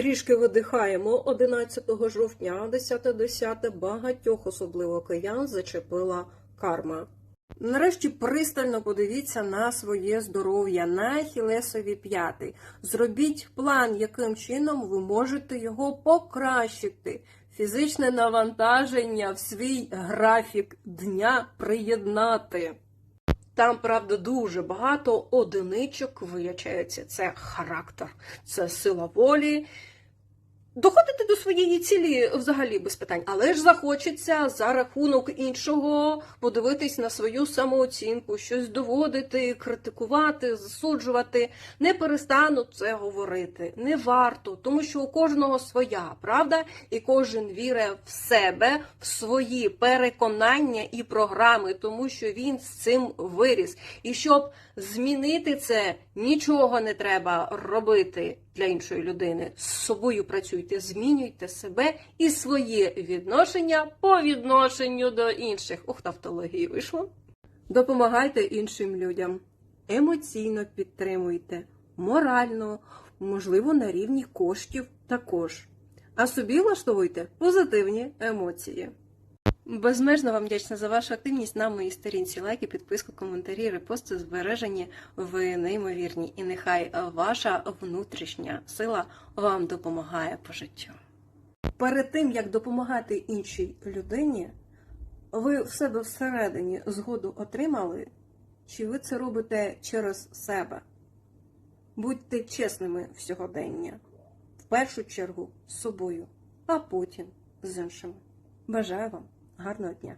Трішки видихаємо 11 жовтня, 10.10 багатьох, особливо киян, зачепила карма. Нарешті пристально подивіться на своє здоров'я, на хілесові п'яти. Зробіть план, яким чином ви можете його покращити. Фізичне навантаження в свій графік дня приєднати. Там, правда, дуже багато одиничок виячається. Це характер, це сила волі. Доходити до своєї цілі взагалі без питань, але ж захочеться за рахунок іншого подивитись на свою самооцінку, щось доводити, критикувати, засуджувати. Не перестану це говорити. Не варто, тому що у кожного своя правда, і кожен вірить в себе, в свої переконання і програми, тому що він з цим виріс. І щоб змінити це, нічого не треба робити для іншої людини. З собою працюйте, змінюйте себе і своє відношення по відношенню до інших. Ух, тавтології вийшло. Допомагайте іншим людям, емоційно підтримуйте, морально, можливо, на рівні коштів також. А собі влаштовуйте позитивні емоції. Безмежно вам вдячна за вашу активність на моїй сторінці. Лайки, підписку, коментарі, репости збережені. Ви неймовірні. І нехай ваша внутрішня сила вам допомагає по життю. Перед тим як допомагати іншій людині, ви в себе всередині згоду отримали, чи ви це робите через себе? Будьте чесними в сьогодення. В першу чергу з собою, а потім з іншими. Бажаю вам гарного дня!